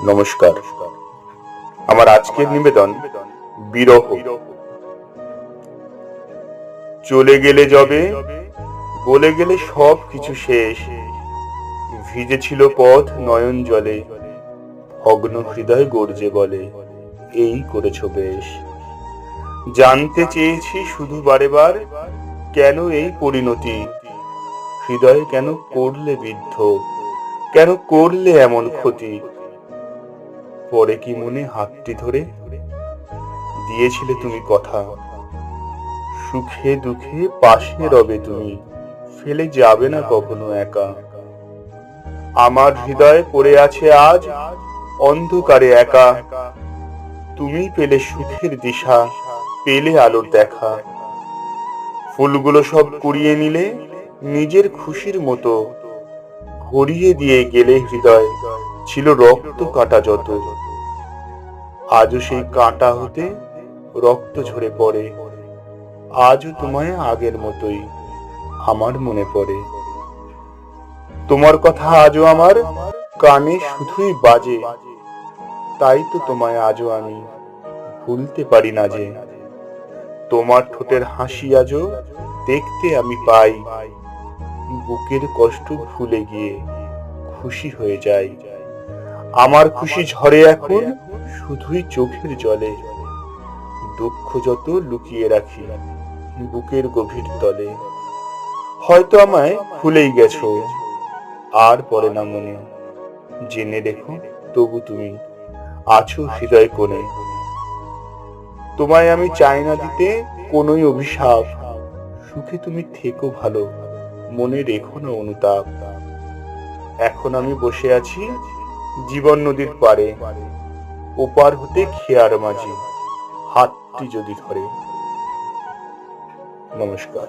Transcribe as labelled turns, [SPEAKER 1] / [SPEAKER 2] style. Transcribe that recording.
[SPEAKER 1] নমস্কার। আমার আজকের নিবেদন বিরহ। চলে গেলে যবে বলে গেলে সব কিছু শেষ। ভিজেছিল পথ নয়ন জলে ভগ্ন হৃদয় গর্জে বলে, এই করেছ বেশ। জানতে চেয়েছি শুধু বারে বার, কেন এই পরিণতি? হৃদয় কেন করলে বিদ্ধ? কেন করলে এমন ক্ষতি? পরে কি মনে হাতটি ধরে দিয়েছিলে তুমি কথা? সুখে দুঃখে পাশে রবে তুমি, ফেলে যাবে না কখনো একা। আমার হৃদয় পড়ে আছে আজ অন্ধকারে একা। তুমি পেলে সুখের দিশা, পেলে আলোর দেখা। ফুলগুলো সব কুড়িয়ে নিলে নিজের খুশির মতো। ভরিয়ে দিয়ে গেলে হৃদয়, ছিল রক্ত কাটা যত। আজও সেই কাঁটা হতে রক্ত ঝরে পড়ে। আজও তোমায় আগের মতোই আমার মনে পড়ে। তোমার কথা আজও আমার কানে শুধুই বাজে। তাই তো তোমায় আজও আমি ভুলতে পারি না যে। তোমার ঠোঁটের হাসি আজও দেখতে আমি পাই। বুকের কষ্ট ভুলে গিয়ে খুশি হয়ে যাই। আমার খুশি ঝরে এখন শুধুই চোখের জলে। দুঃখ যত লুকিয়ে রাখি, বুকের গভীর তলে। হয়তো আমায় ভুলেই গেছো, আর পড়ে না মনে। জেনে দেখো তবু তুমি আছো হৃদয় কোণে। তোমায় আমি চাই না দিতে কোনোই অভিশাপ। সুখে তুমি থেকো ভালো, মনে রেখো না অনুতাপ। এখন আমি বসে আছি জীবন নদীর পারে ওপার হতে খেয়ার মাঝি হাতটি যদি ধরে। নমস্কার।